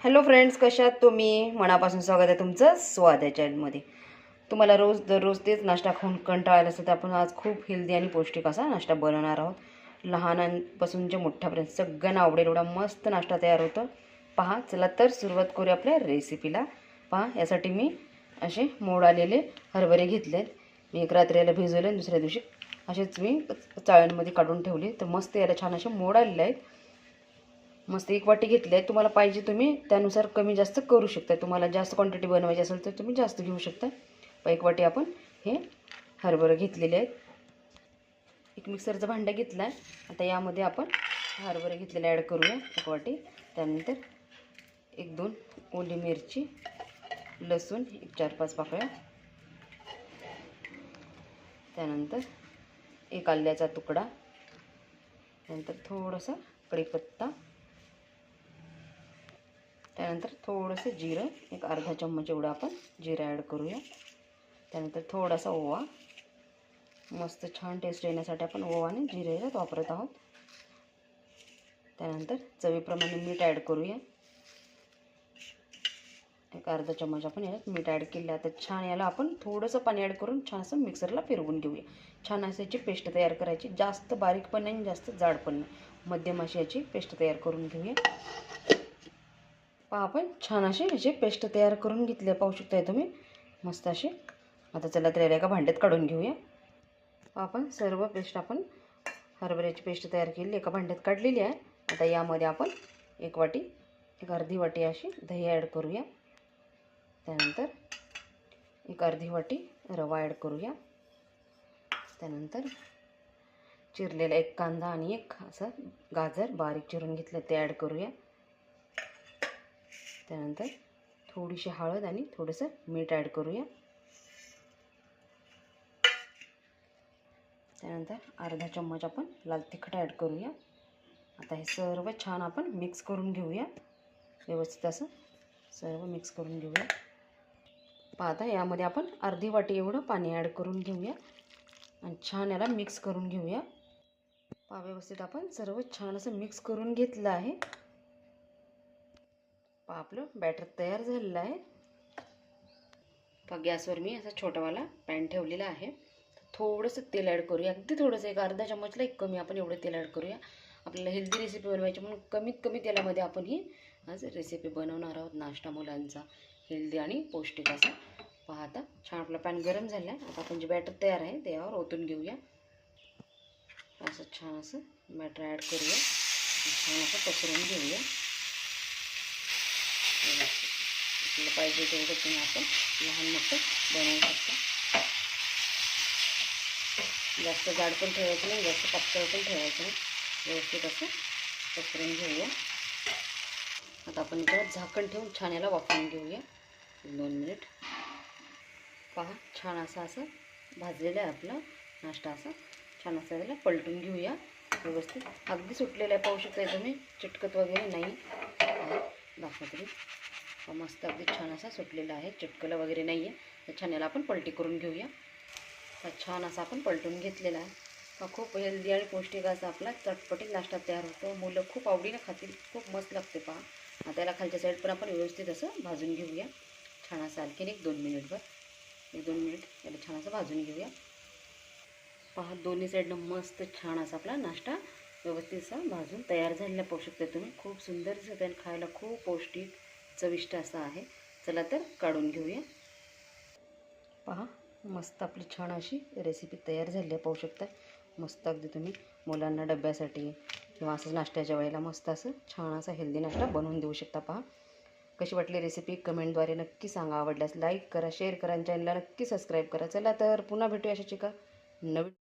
Hello friends कशात तुम्ही? मनापासून स्वागत आहे तुमचं स्वाद आहे चॅनलमध्ये तुम्हाला रोज दररोज तेच नाश्ता खाऊन कंटाळायला असतं तर आपण आज खूप हेल्दी आणि पौष्टिक असा नाश्ता बनवणार आहोत. लहानांपासून जे मोठ्यापर्यंत सगळ्यांना आवडेल एवढा मस्त नाश्ता तयार होतो. पहा चला तर सुरुवात करूया आपल्या रेसिपीला पहा यासाठी मी असे मोड आलेले हरभरे घेतलेत. मी एक रात्रीला भिजवले दुसऱ्या दिवशी असेच मी चाळणमध्ये काढून ठेवले. तर मस्त याला छान असे मोड आलेले आहेत. मस्त एक वाटी घेतली आहे. तुम्हाला पाहिजे तुम्ही त्यानुसार कमी जास्त करू शकता. तुम्हाला जास्त क्वांटिटी बनवायची असेल तर तुम्ही जास्त घेऊ शकता. एक वाटी आपण हे हरभरं घेतलेले आहेत. एक मिक्सरचं भांडं घेतलं आहे. आता यामध्ये आपण हरभरे घेतलेलं ॲड करूया एक वाटी. त्यानंतर एक दोन ओली मिरची लसूण एक चार पाच पाकळ्या. त्यानंतर एक आल्याचा तुकडा. त्यानंतर थोडंसं कढीपत्ता. त्यानंतर थोडंसं जिरं एक अर्धा चम्मच एवढं आपण जिरं ॲड करूया. त्यानंतर थोडासा ओवा. मस्त छान टेस्ट येण्यासाठी आपण ओवा आणि जिरे वापरत आहोत. त्यानंतर चवीप्रमाणे मीठ ॲड करूया. एक अर्धा चम्मच आपण याच्यात मीठ ॲड केलं. आता छान याला आपण थोडंसं पाणी ॲड करून छान असं मिक्सरला फिरवून घेऊया. छान असं याची पेस्ट तयार करायची. जास्त बारीक पण नाही आणि जास्त जाड पण नाही. मध्यम अशी याची पेस्ट तयार करून घेऊया. पहा आपण छान असे याची पेस्ट तयार करून घेतली पाहू शकताय तुम्ही. मस्त अशी. आता चला तर एका भांड्यात काढून घेऊया. पहा आपण सर्व पेस्ट आपण हरभऱ्याची पेस्ट तयार केली एका भांड्यात काढलेली आहे. आता यामध्ये आपण एक वाटी एक अर्धी वाटी अशी दही ॲड करूया. त्यानंतर एक अर्धी वाटी रवा ॲड करूया. त्यानंतर चिरलेला एक कांदा आणि एक असं गाजर बारीक चिरून घेतलं ते ॲड करूया. त्यानंतर थोडीशी हळद आणि थोडंसं मीठ ॲड करूया. त्यानंतर अर्धा चम्मच आपण लाल तिखट ॲड करूया. आता हे सर्व छान आपण मिक्स करून घेऊया. व्यवस्थित असं सर्व मिक्स करून घेऊया. पाहता यामध्ये आपण अर्धी वाटी एवढं पाणी ॲड करून घेऊया आणि छान याला मिक्स करून घेऊया. पा व्यवस्थित आपण सर्व छान असं मिक्स करून घेतलं आहे. पहा आपलं बॅटर तयार झालेलं आहे. पहा गॅसवर मी असा छोटावाला पॅन ठेवलेला आहे. थोडंसं तेल ॲड करूया. अगदी थोडंसं एक अर्धा चम्मचला एक कमी आपण एवढं तेल ॲड करूया. आपल्याला हेल्दी रेसिपी बनवायची म्हणून कमीत कमी तेलामध्ये आपण ही आज रेसिपी बनवणार आहोत नाश्ता मुलांचा. हेल्दी आणि पौष्टिक असा. पहा आता छान आपला पॅन गरम झाला आहे आता आपण जे बॅटर तयार आहे त्यावर ओतून घेऊया. असं छान असं बॅटर ॲड करूया. छान असं पसरून घेऊया. आपल्याला पाहिजे तेवढं तुम्ही आपण लहान मोठं बनवू शकता. जास्त जाड पण ठेवायचं नाही जास्त पातळ पण ठेवायचं नाही. व्यवस्थित असं पसरून घेऊया. आता आपण इथं झाकण ठेवून छान याला वापरून घेऊया. दोन मिनिट. पहा छान असं असं भाजलेलं आहे आपलं नाश्ता असा. छान असं त्याला पलटून घेऊया. व्यवस्थित. अगदी सुटलेलं आहे पाहू शकताय तुम्ही. चिटकत वगैरे नाही. दाखवते तरी मस्त अगदी छान असा सुटलेला आहे. चिटकलं वगैरे नाही आहे तर छान याला आपण पलटी करून घेऊया. तर छान असा आपण पलटून घेतलेला आहे. खूप हेल्दी आणि पौष्टिक असा आपला चटपटीत नाश्ता तयार होतो. मुलं खूप आवडीनं खातील. खूप मस्त लागते पहा. आता याला खालच्या साईड पण आपण व्यवस्थित असं भाजून घेऊया. छान असं आणखीन एक दोन मिनिटभर. एक दोन मिनिट याला छान असं भाजून घेऊया. पहा दोन्ही साईडनं मस्त छान असा आपला नाश्ता व्यवस्थित असा भाजून तयार झालेला पाहू शकता तुम्ही खूप सुंदर दिसत आहे खायला खूप पौष्टिक चविष्ट असा आहे. चला तर काढून घेऊया. पहा मस्त आपली छान अशी रेसिपी तयार झाली आहे पाहू शकता मस्त अगदी तुम्ही मुलांना डब्यासाठी किंवा असं नाश्त्याच्या वेळेला मस्त असं छान असा हेल्दी नाश्ता बनवून देऊ शकता. पहा कशी वाटली रेसिपी कमेंटद्वारे नक्की सांगा. आवडल्यास लाईक करा शेअर करा आणि चॅनलला नक्की सबस्क्राईब करा. चला तर पुन्हा भेटूया अशाची का नवीन